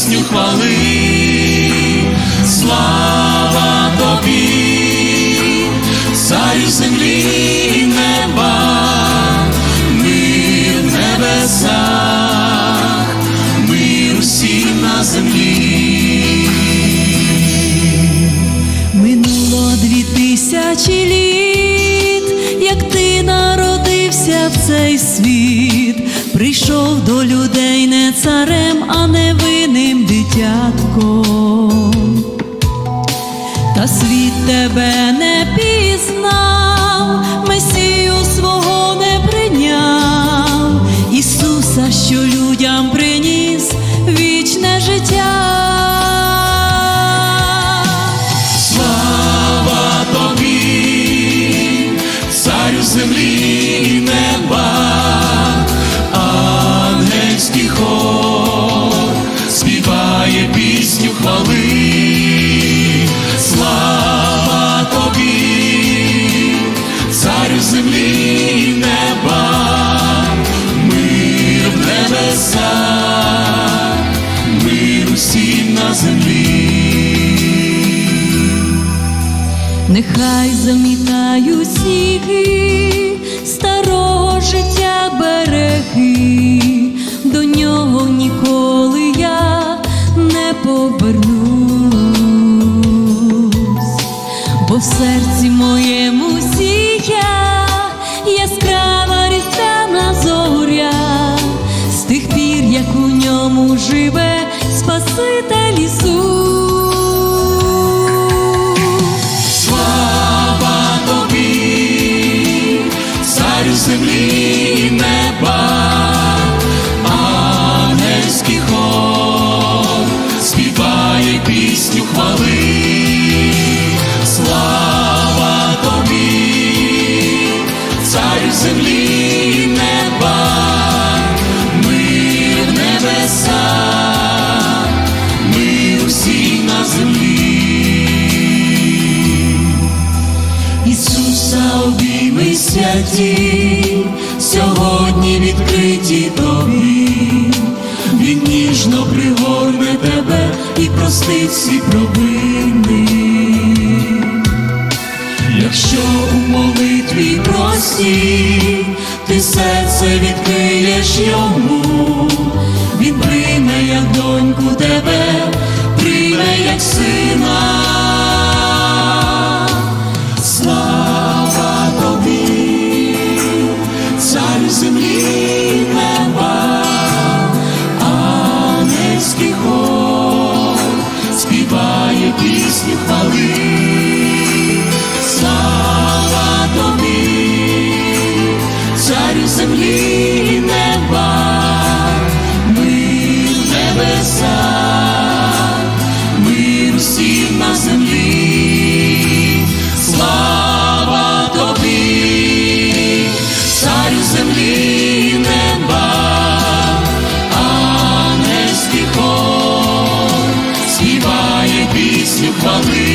пісню хвали, слава тобі, царю землі і неба, мир в небесах, мир всім на землі. Минуло дві тисячі літ, як ти народився в цей світ. Прийшов до людей не царем, а не ви дитятком. Та світ тебе не пізнав, Месію свого не прийняв, Ісуса, що людям приніс мир на землі. Нехай замітають сніги старого життя береги, до нього ніколи я не повернусь, бо в серці моєму Спаситель Ісус. Слава тобі, царю землі святі, сьогодні відкриті тобі, Він ніжно пригорне тебе і простить всі провини. Якщо у молитві прості, ти серце відкриєш йому, пісню хвали. пісню хвали,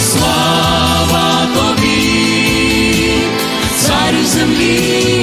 слава тобі, царю землі.